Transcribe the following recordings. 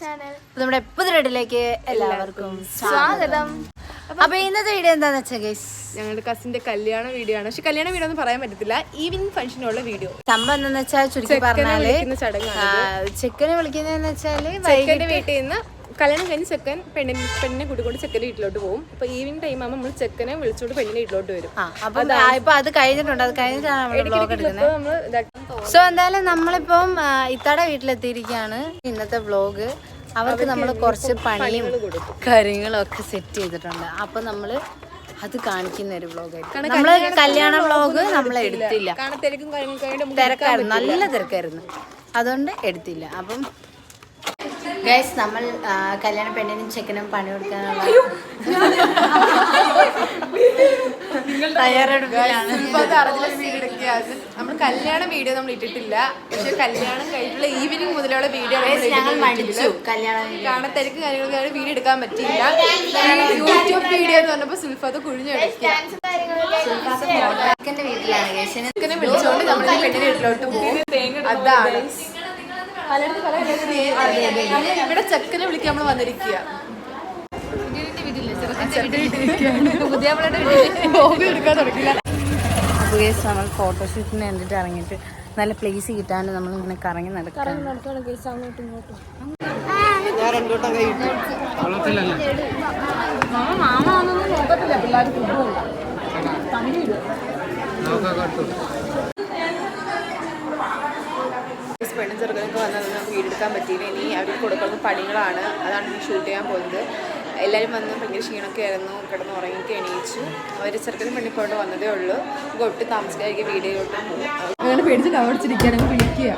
Channel. നമ്മുടെ പുതിരടിലേക്ക് എല്ലാവർക്കും സ്വാഗതം. അപ്പൊ ഇന്നത്തെ വീഡിയോ എന്താന്ന് വെച്ചാൽ ഗൈസ് ഞങ്ങളുടെ കസിന്റെ കല്യാണ വീഡിയോ ആണ്. പക്ഷെ കല്യാണ വീഡിയോ ഒന്നും പറയാൻ പറ്റത്തില്ല. ഈവനിങ് ഫംഗ്ഷനുള്ള വീഡിയോ. സംഭവം എന്താന്ന് വെച്ചാൽ ചുരുക്കി ചെക്കനെ പറഞ്ഞാൽ ചെക്കനെ വിളിക്കുന്നതെന്ന് വെച്ചാൽ വീട്ടിൽ നിന്ന് കല്യാണം കഴിഞ്ഞ് ചെക്കൻ പെണ്ണിനെ പെണ്ണിനെ കൂട്ടിക്കൊണ്ട് ചെക്കന്റെ വീട്ടിലോട്ട് പോകും. അപ്പൊ ഈവനിങ് ടൈം ആകുമ്പോൾ നമ്മൾ ചെക്കനെ വിളിച്ചോണ്ട് പെണ്ണിന്റെ വീട്ടിലോട്ട് വരും. ഇപ്പൊ അത് കഴിഞ്ഞിട്ടുണ്ട്. അത് കഴിഞ്ഞിട്ടാണ് സോ എന്തായാലും നമ്മളിപ്പം ഇത്താടെ വീട്ടിലെത്തിയിരിക്കുകയാണ് ഇന്നത്തെ വ്ലോഗ് അവർക്ക് നമ്മൾ കുറച്ച് പണിയും കാര്യങ്ങളും ഒക്കെ സെറ്റ് ചെയ്തിട്ടുണ്ട്. അപ്പൊ നമ്മൾ അത് കാണിക്കുന്ന ഒരു വ്ലോഗായിരിക്കും നമ്മൾ കല്യാണ വ്ലോഗ് നമ്മൾ എടുത്തില്ല. തിരക്കായിരുന്നു. നല്ല തിരക്കായിരുന്നു. അതുകൊണ്ട് എടുത്തില്ല. അപ്പം ഗൈസ് നമ്മൾ കല്യാണ പെണ്ണിനും ചെക്കനും പണി കൊടുക്കാനുള്ള തയ്യാറെടുക്കുകയാണ് നമ്മൾ കല്യാണ വീഡിയോ നമ്മൾ ഇട്ടിട്ടില്ല. പക്ഷെ കല്യാണം കഴിഞ്ഞിട്ടുള്ള ഈവനിങ് മുതലുള്ള വീഡിയോ ഞങ്ങൾ മടിച്ചു കല്യാണം കാരണം തിരക്ക് കാര്യങ്ങളൊക്കെ വീഡിയോ എടുക്കാൻ പറ്റിയില്ല. യൂട്യൂബ് വീഡിയോ എന്ന് പറഞ്ഞപ്പോ സുൽഫത്ത് കുഴിഞ്ഞെടുക്കുക ചെക്കന്റെ വീട്ടിലാണ്. വിളിച്ചുകൊണ്ട് നമ്മൾ പെണ്ണിന്റെ വീട്ടിലോട്ട് പോകും. അതാണ്. നമ്മൾ ഇവിടെ ചെക്കനെ വിളിക്കാൻ നമ്മൾ വന്നിരിക്കുക നമ്മൾ ഫോട്ടോഷൂട്ടിന് വേണ്ടിട്ട് ഇറങ്ങിയിട്ട് നല്ല പ്ലേസ് കിട്ടാണ്ട് നമ്മൾ ഇങ്ങനെ കറങ്ങി നടക്കാം ഞാൻ രണ്ടോട്ടം കഴിയിട്ടു മാമ ഒന്നും നോക്കത്തില്ല പിള്ളേർ പെണ്ണും ചെറുക്കനൊക്കെ വന്നത് നമുക്ക് വീടെടുക്കാൻ പറ്റിയില്ല. ഇനി അവർക്ക് കൊടുക്കുന്ന പണികളാണ് അതാണ് ഇനി ഷൂട്ട് ചെയ്യാൻ പോകുന്നത് എല്ലാവരും വന്ന് ഭയങ്കര ക്ഷീണമൊക്കെ ആയിരുന്നു. കിടന്ന് ഉറങ്ങിയിട്ട് എണീച്ചു. അവർ ചെറുക്കനും പണിപ്പോട്ട് വന്നതേ ഉള്ളൂ. നമുക്ക് ഒട്ടും താമസിക്കാതിരിക്കും വീഡിയോയിലോട്ട് പോകും. അങ്ങനെ പേടിച്ച് കവടിച്ചിരിക്കുകയാണ്. വിളിക്കുക.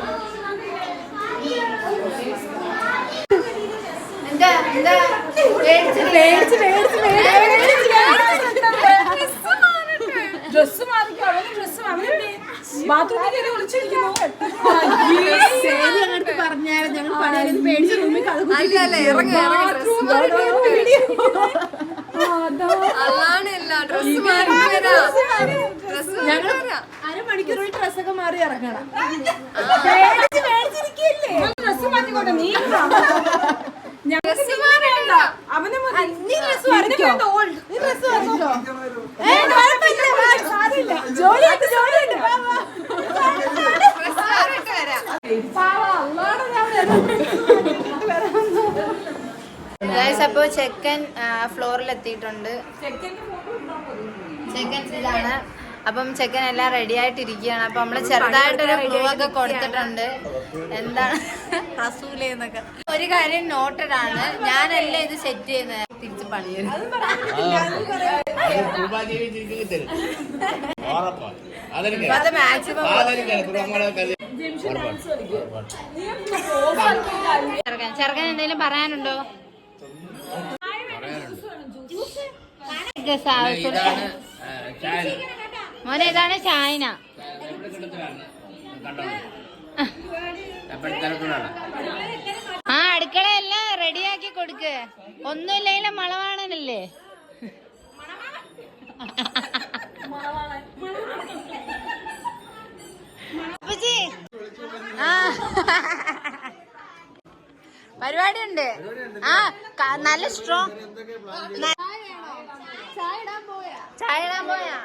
എന്താ എന്താ? പേടിച്ച് പേടിച്ച് ഡ്രസ് മാറിക്കോ? അവന് ഡ്രസ് അവനെ ബാത്റൂമിൽ കയറി ഒളിച്ചിരിക്കുന്നു പറഞ്ഞാലും ഞങ്ങൾ പണിയാലും പേടിച്ച് റൂമിൽ അരമണിക്കൂർ ഡ്രസ്സൊക്കെ മാറി. ഇറങ്ങണം. ഡ്രസ് മാറ്റിക്കോട്ടെ നീ അവനെ. നീ ഡ്രസ് മാറിക്കോ നീ ഡ്രസ് മാറിക്കോ ജോലിയുണ്ട് ജോലിയുണ്ട് ഗൈസ് അപ്പോൾ ചെക്കൻ ഫ്ലോറിൽ എത്തിയിട്ടുണ്ട് ചെക്കൻ ഇതാണ് അപ്പം ചെക്കൻ എല്ലാം റെഡി ആയിട്ടിരിക്കുകയാണ്. അപ്പൊ നമ്മൾ ചെറുതായിട്ടൊരു ക്ലൂ ഒക്കെ കൊടുത്തിട്ടുണ്ട്. എന്താണ്? റസൂലെന്നൊക്കെ ഒരു കാര്യം നോട്ടഡ് ആണ്. ഞാനല്ല ഇത് സെറ്റ് ചെയ്യുന്നത് തിരിച്ച് പണിയത് അത് മാക്സിമം ചെറുക്കൻ ചെറുക്കൻ എന്തെങ്കിലും പറയാനുണ്ടോ. മോനെ ഇതാണ് ചായന. ആ അടുക്കളയെല്ലാം റെഡിയാക്കി കൊടുക്ക്. ഒന്നുമില്ലെങ്കിലും മളവാണനല്ലേ അപ്പച്ചി. ആ. പരിപാടി ഉണ്ട് ആ നല്ല സ്ട്രോങ് ചായ ഇടാൻ പോയാ?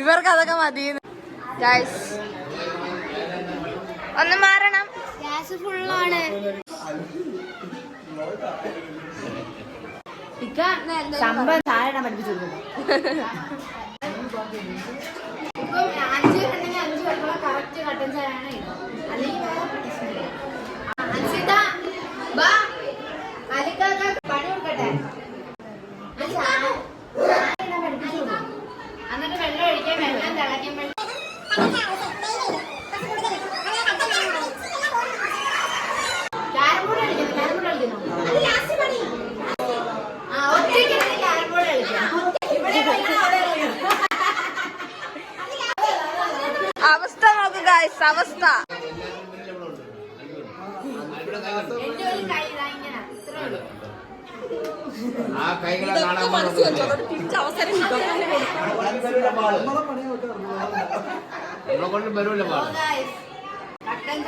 ഇവർക്ക് അതൊക്കെ മതി ഒന്ന് മാറണം. ഗ്യാസ് ഫുള്ളാണ് സംഭവം ഇടാൻ പഠിപ്പിച്ചു അഞ്ച് കണ്ടെങ്കിൽ അഞ്ച് പേർക്കുള്ള കറക്റ്റ് കട്ടൻ ചായയാണ് ഇത്. അല്ലെങ്കിൽ വേറെ പ്രശ്നമില്ല. ആ, അൻസിത, ബാ. അലിക്കാക്ക പണി കൊടുക്കട്ടെ ആ ചായ ചായ ഇടാൻ പഠിപ്പിച്ചു കൊടുക്കും. എന്നിട്ട് വെള്ളം ഒഴിക്കാൻ വെള്ളം തിളയ്ക്കുമ്പോൾ ക്യാരം ബോർഡ് കളിക്കുന്നു ക്യാരം ബോർഡ് കളിക്കുന്നു ആ ഒറ്റയ്ക്ക് ക്യാരം ബോർഡ് കളിക്കണം ഇവിടെ കളിക്കണം, അവിടെ കളിക്കണം. അവസ്ഥ നോക്ക് ഗായ്സ് അവസ്ഥ ആ കൈകളെ കാണാൻ നമ്മളെ കൊണ്ട് വരൂല്ല പാട് കട്ടൻ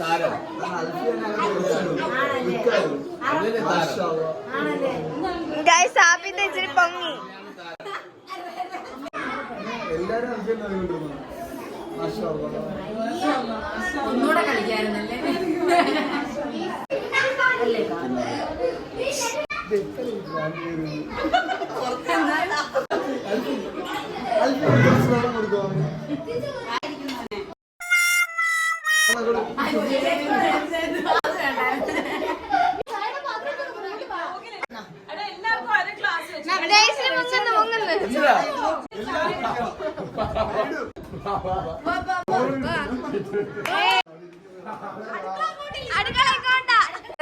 താരം ആണല്ലേ? വലിയ താരം ആണല്ലേ? ഗൈസ് ആപ്പിന്റെ ഇച്ചിരി പൊങ്ങി. ഒന്നുകൂടെ കളിക്കായിരുന്നല്ലേ അല്ലേ എടാ, എല്ലാവർക്കും ഒരു ക്ലാസ് വെച്ച്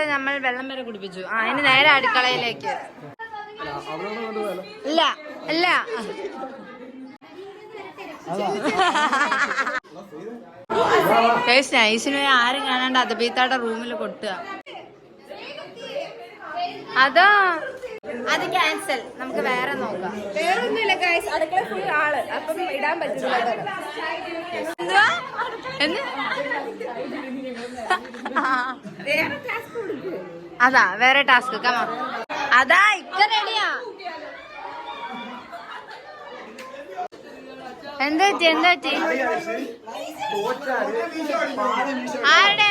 നമ്മൾ കുടിപ്പിച്ചു ആ ഇനി നേരെ അടുക്കളയിലേക്ക്. ഇല്ല അല്ല നൈസിന് ആരും കാണാണ്ട് അതബീത്താടെ റൂമിൽ കൊട്ടുക. അതോ അത് ക്യാൻസൽ. നമുക്ക് വേറെ നോക്കാം. ഗൈസ് അടുക്കള ഫുൾ ആൾ. അപ്പം ഇടാൻ പറ്റില്ല എന്തുവാ? എന്ന് അതാ വേറെ ടാസ്ക് കമാ അതാ ഇക്ക റെഡിയാ എന്താ പറ്റി എന്താ പറ്റി ആരുടെ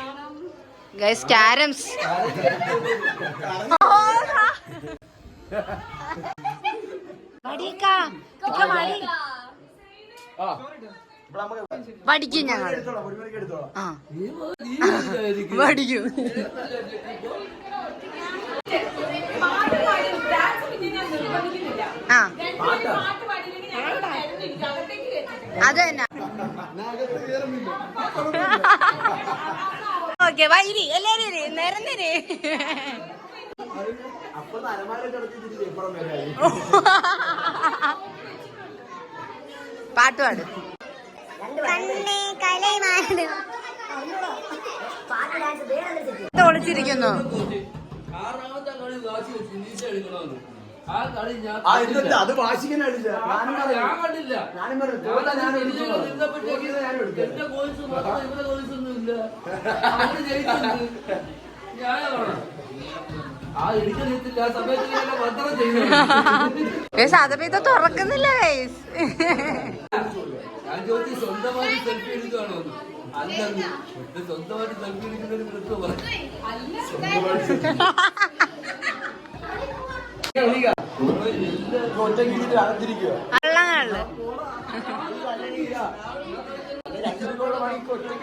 ആരെന്ത്? ഗൈസ് ക്യാരംസ് പഠിക്കും ഞങ്ങൾ ആ പഠിക്കും ഡാൻസ് പിന്നെ ഞാൻ നിർബന്ധിക്കുന്നില്ല ആ. പാട്ട് പാടിയില്ലെങ്കിൽ ഞങ്ങൾ കരഞ്ഞിരിക്കും കയറ്റില്ല അത് തന്നെ. ഓക്കെ വൈരി എല്ലാരും നിരന്നിരി പാട്ട് പാട്. ഒളിച്ചിരിക്കുന്നു. ആറാമത്തെ കളി വാശി വെച്ച് നീച്ച എടുക്കണമെന്ന് ആ കളി ഞാൻ ആ ഇന്നത്തെ അത് വാശിക്കാൻ അടിച്ച ഞാനും ഞാൻ കണ്ടില്ല ഞാനും പറഞ്ഞു തോറ്റാ ഞാൻ എടുക്കാം. എന്റെ കോഴ്സ് മാത്രം ഇവരുടെ കോഴ്സ് ഒന്നും ഇല്ല. അവർ ജയിച്ചിട്ടുണ്ട്. ന്യായമാണ് ആ എടുക്കത്തില്ല ആ സമയത്ത് ഞാൻ മന്ത്രം ചെയ്യുന്നു. അതപ്പോ തുറക്കുന്നില്ല ഗൈസ് ഞാൻ ചോദിച്ചു സ്വന്തമായിട്ട് സെൽഫി എടുക്കുകയാണോ അല്ല ഇത് സ്വന്തമായിട്ട് സെൽഫി എടുക്കുന്നതിന് പറഞ്ഞു ഒറ്റയ്ക്ക്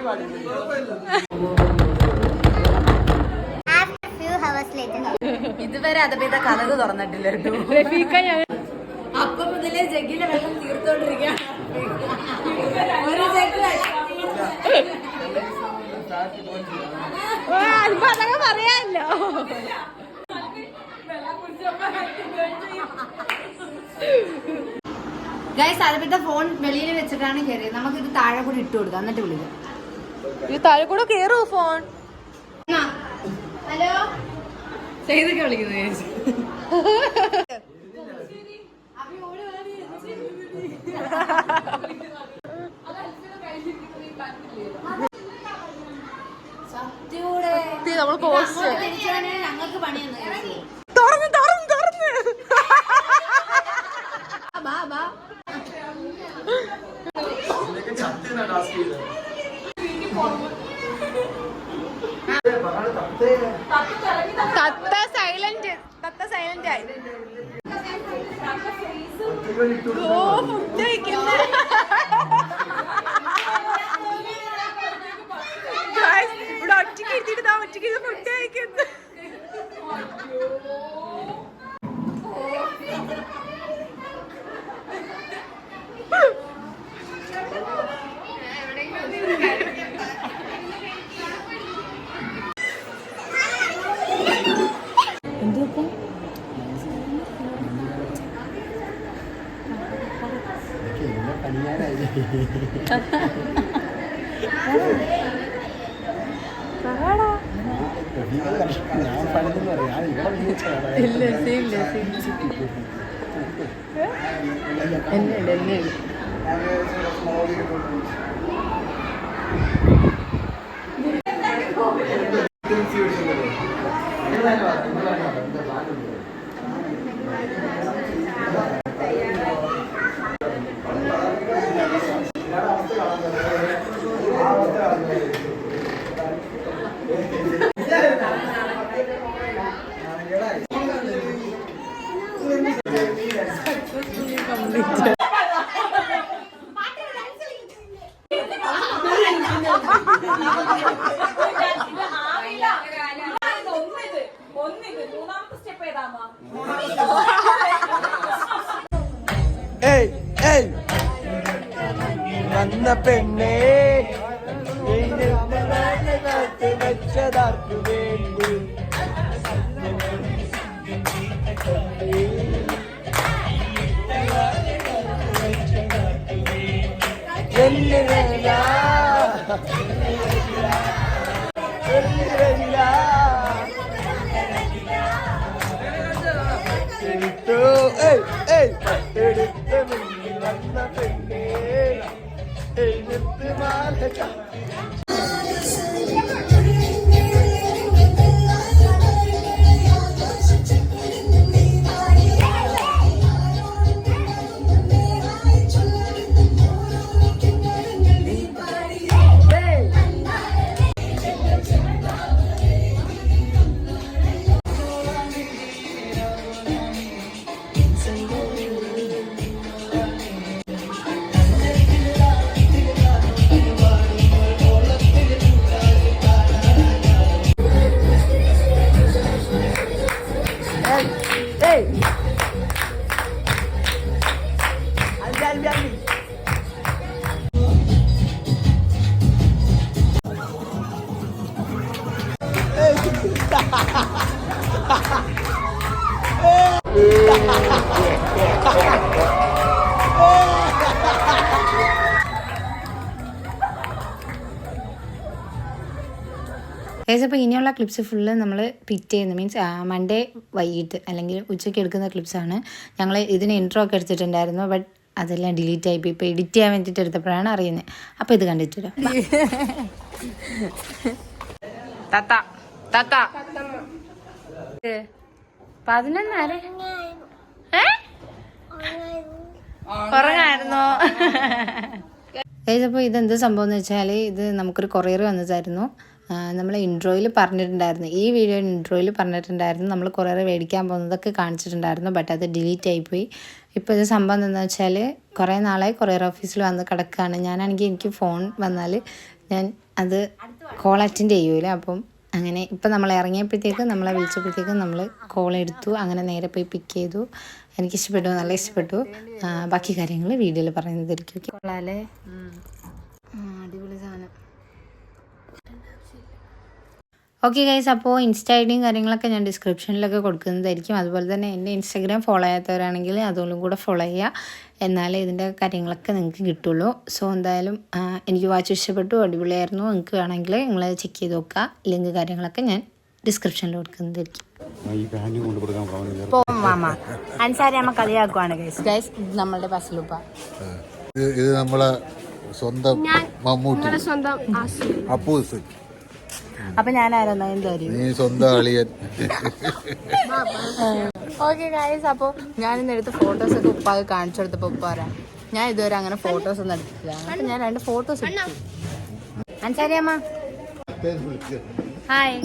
പാടില്ല ഇതുവരെ അതപേത കഥക് തുറന്നിട്ടില്ല അപ്പൊ മുതലേ ജഗ്ഗിലെ വെള്ളം ഒരു ജഗ് അതൊക്കെ പറയാല്ലോ. ഗൈസ് അതപ്പത്തെ ഫോൺ വെളിയിൽ വെച്ചിട്ടാണ് കയറിയത്. നമുക്ക് ഇത് താഴെ കൂടി ഇട്ട് കൊടുക്കാം. എന്നിട്ട് വിളിക്കാം. ഇത് താഴെ കൂടെ കേറൂ ഫോൺ ഹലോ? ചെയ്തൊക്കെ വിളിക്കുന്നത് ഞാൻ പണിതെന്ന് പറയാം ഞാൻ ഇവിടെ വിളിച്ചാണ് എടുത്തു. ഏയ് ഏയ്. എടുത്ത മുന്നിൽ വന്ന പെണ്ണേ. എഴുത്ത് മാലക ഗൈസ് അപ്പോൾ ഇനിയുള്ള ക്ലിപ്സ് ഫുള്ള് നമ്മൾ പിറ്റ് ചെയ്യുന്ന. മീൻസ് മൺഡേ വൈകിട്ട് അല്ലെങ്കിൽ ഉച്ചയ്ക്ക് എടുക്കുന്ന ക്ലിപ്സാണ് ഞങ്ങൾ ഇതിന് ഇൻട്രോ ഒക്കെ എടുത്തിട്ടുണ്ടായിരുന്നു ബട്ട് അതെല്ലാം ഡിലീറ്റ് ആയി ഇപ്പോൾ എഡിറ്റ് ചെയ്യാൻ വേണ്ടിയിട്ട് എടുത്തപ്പോഴാണ് അറിയുന്നത് അപ്പോൾ ഇത് കണ്ടിട്ടില്ല തത്ത തത്ത. പതിനൊന്നാരെ? ഉറങ്ങായിരുന്നോ. ഇതെന്ത് സംഭവം എന്ന് വെച്ചാൽ ഇത് നമുക്കൊരു കൊറിയർ വന്നതായിരുന്നു. നമ്മൾ ഇൻട്രോയിൽ പറഞ്ഞിട്ടുണ്ടായിരുന്നു. ഈ വീഡിയോ ഇൻട്രോയിൽ പറഞ്ഞിട്ടുണ്ടായിരുന്നു നമ്മൾ കുറേ മേടിക്കാൻ പോകുന്നതൊക്കെ കാണിച്ചിട്ടുണ്ടായിരുന്നു ബട്ട് അത് ഡിലീറ്റ് ആയിപ്പോയി. ഇപ്പോൾ ഇത് സംഭവം എന്താണെന്ന് വെച്ചാൽ കുറേ നാളായി കൊറിയർ ഓഫീസിൽ വന്ന് കിടക്കുകയാണ് ഞാനാണെങ്കിൽ എനിക്ക് ഫോൺ വന്നാൽ ഞാൻ അത് കോൾ അറ്റൻഡ് ചെയ്യൂല? അപ്പം അങ്ങനെ ഇപ്പം നമ്മൾ ഇറങ്ങിയപ്പോഴത്തേക്ക് നമ്മളെ വിളിച്ചപ്പോഴത്തേക്കും നമ്മൾ കോൾ എടുത്തു. അങ്ങനെ നേരെ പോയി പിക്ക് ചെയ്തു. എനിക്ക് ഇഷ്ടപ്പെട്ടു നല്ല ഇഷ്ടപ്പെട്ടു. ബാക്കി കാര്യങ്ങൾ വീഡിയോയിൽ പറയുന്നതായിരിക്കും. ഓക്കെ. കൊള്ളാല്ലേ? അടിപൊളി സാധനം. ഓക്കെ ഗൈസ് അപ്പോൾ ഇൻസ്റ്റ ഐ ഡിയും കാര്യങ്ങളൊക്കെ ഞാൻ ഡിസ്ക്രിപ്ഷനിലൊക്കെ കൊടുക്കുന്നതായിരിക്കും. അതുപോലെ തന്നെ എന്റെ ഇൻസ്റ്റാഗ്രാം ഫോളോ ചെയ്യാത്തവരാണെങ്കിൽ അതുകൊണ്ടും കൂടെ ഫോളോ ചെയ്യുക എന്നാലേ ഇതിന്റെ കാര്യങ്ങളൊക്കെ നിങ്ങൾക്ക് കിട്ടുള്ളൂ. സോ എന്തായാലും എനിക്ക് വാച്ച് ഇഷ്ടപ്പെട്ടു അടിപൊളിയായിരുന്നു. നിങ്ങൾക്ക് വേണമെങ്കിൽ നിങ്ങൾ ചെക്ക് ചെയ്ത് നോക്കുക ലിങ്ക് കാര്യങ്ങളൊക്കെ ഞാൻ ഡിസ്ക്രിപ്ഷനിൽ കൊടുക്കുന്നതായിരിക്കും. മാമ. അൻസാരി അമ്മ കളിയാക്കുവാണ് ഗൈസ് ഗൈസ് ഇത് നമ്മളുടെ ബസ്സിലുപ്പ ഇത് ഇത് നമ്മളെ സ്വന്തം മമ്മൂട്ടി. അപ്പൂസ്. അപ്പൊ ഞാൻ ആരാ നയൻതാരി നീ സ്വന്തം അളിയൻ. ഓക്കെ ഗായ്സ് അപ്പോൾ ഞാൻ ഇന്ന് എടുത്ത ഫോട്ടോസ് ഒക്കെ ഉപ്പാക്ക് കാണിച്ചു കൊടുത്തപ്പോൾ ഉപ്പ പറയാം ഞാൻ ഇതുവരെ അങ്ങനെ ഫോട്ടോസ് ഒന്നും എടുത്തില്ല അപ്പൊ ഞാൻ രണ്ട് ഫോട്ടോസ് അൻസാരിയമ്മ ഹായ്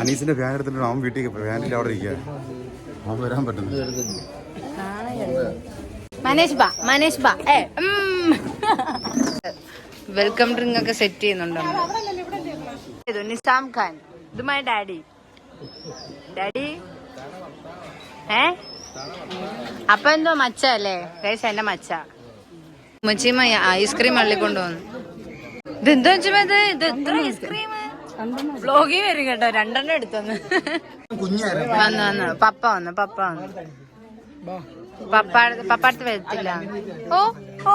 അനീസിന്റെ ഫാൻ എടുത്തിട്ട് അവൻ വീട്ടിൽ ഫാനിൽ അവിടെ ഇരിക്കുക അവൻ വരാൻ പറ്റുന്നു. മനേഷ് ബാ മനേഷ് ബാ. ഏ വെൽക്കം ഡ്രിങ്ക് ഒക്കെ സെറ്റ് ചെയ്യുന്നുണ്ടോ? ഇത് നിസാം ഖാൻ ഇത് മൈ ഡാഡി ഡാഡി ഏ അപ്പൊ എന്തോ മച്ച അല്ലേ ഗൈസ് എന്റെ മച്ച മുച്ചിമ്മ ഐസ്ക്രീം അള്ളിക്കൊണ്ട് വന്നു ഇത് എന്തോ ഇത് ഇത് എത്ര ഐസ്ക്രീം വ്ലോഗിൽ വരും കേട്ടോ രണ്ടെണ്ണം എടുത്തൊന്ന്. വന്നു വന്നു. പപ്പ വന്നു പപ്പ വന്നു. പപ്പ പപ്പ അടുത്ത് വരത്തില്ല. ഓ ഓ.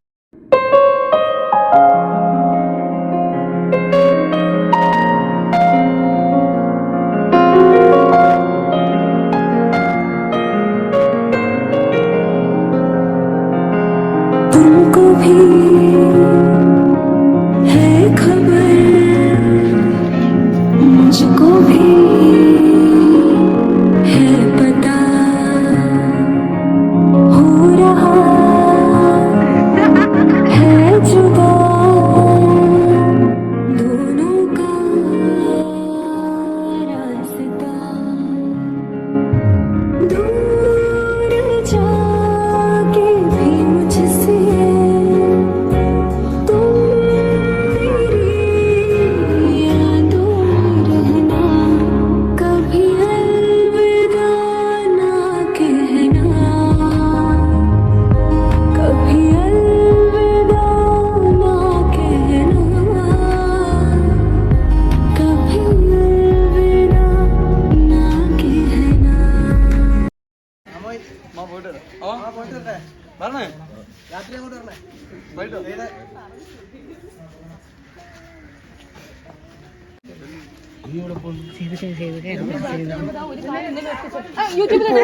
യൂട്യൂബിൽ